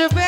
আসবে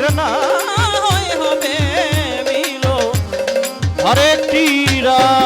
আর না হয় হবে মিলো আরেকটি রাত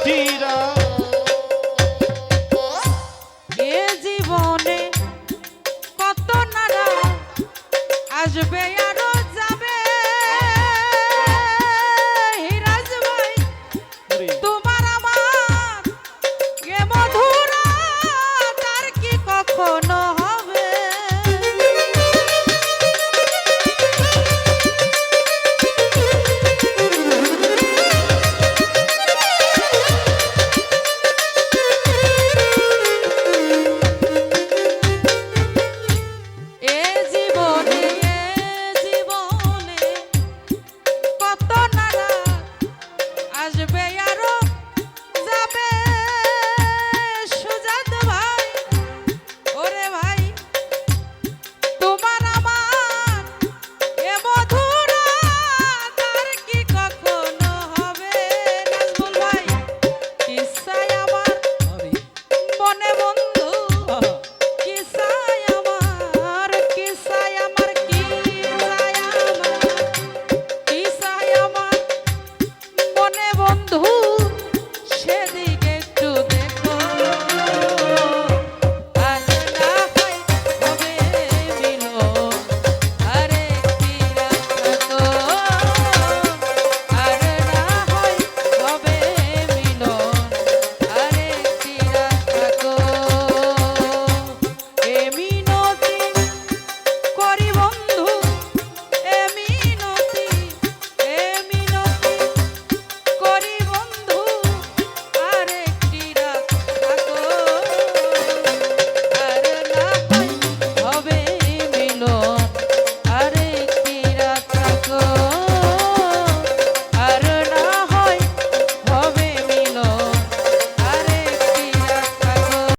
আর